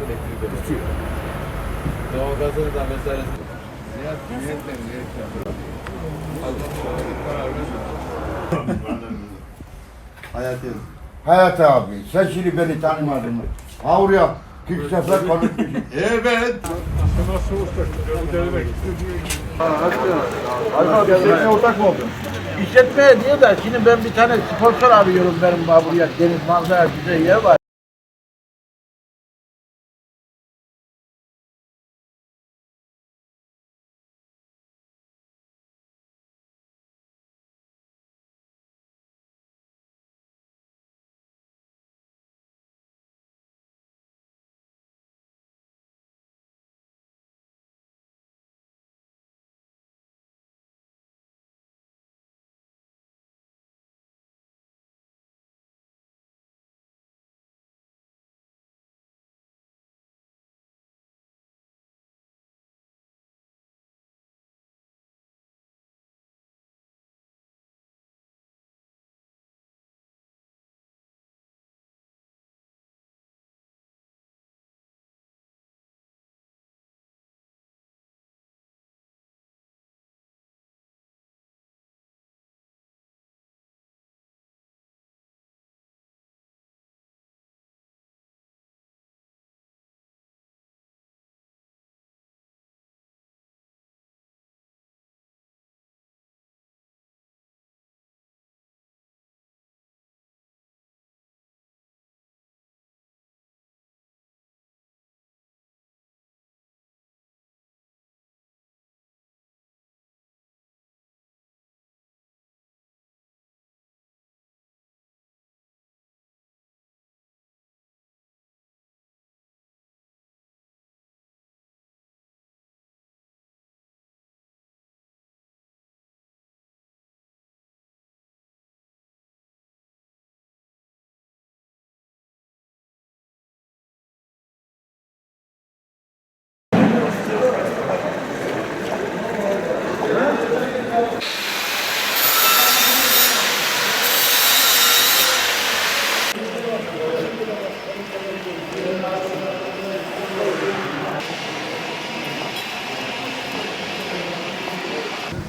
Elektrik ödüyor. Doğalgazını da mesela niyetle. Hayat yazın. Hayat abi, sen şimdi beni tanımadın mı? Avruya 40 sefer konuşmuşum. Evet. Seninle ortak mı oldun? İşletmeye diyor da şimdi ben bir tane sponsor arıyorum benim buraya deniz manzara güzel yer var.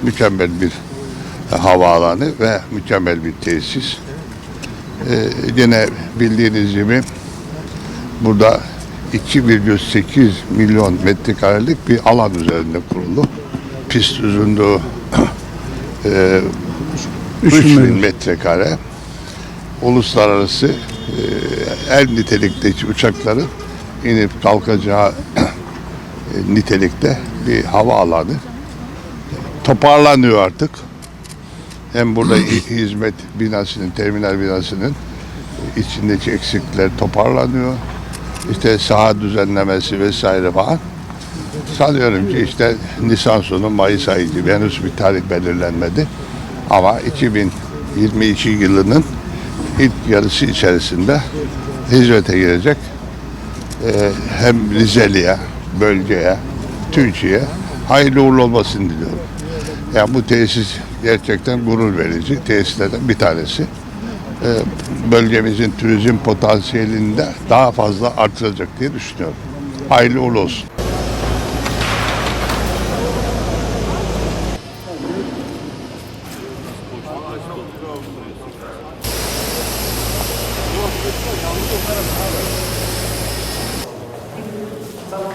Mükemmel bir havaalanı ve mükemmel bir tesis. Ee, yine bildiğiniz gibi burada 2,8 milyon metrekarelik bir alan üzerinde kuruldu. Pist uzunluğu e, 3000 metrekare. Uluslararası e, el nitelikteki uçakların inip kalkacağı e, nitelikte bir havaalanı toparlanıyor artık. Hem burada hi- hizmet binasının, terminal binasının içindeki eksikler toparlanıyor. İşte saha düzenlemesi vesaire falan. Sanıyorum ki işte Nisan sonu Mayıs ayı gibi henüz bir tarih belirlenmedi. Ama 2022 yılının ilk yarısı içerisinde hizmete girecek. Ee, hem Rizeli'ye, bölgeye, Türkiye'ye hayırlı uğurlu olmasını diliyorum. Yani bu tesis gerçekten gurur verici tesislerden bir tanesi. Ee, bölgemizin turizm potansiyelini de daha fazla artıracak diye düşünüyorum. Hayırlı uğurlu olsun. Sen onu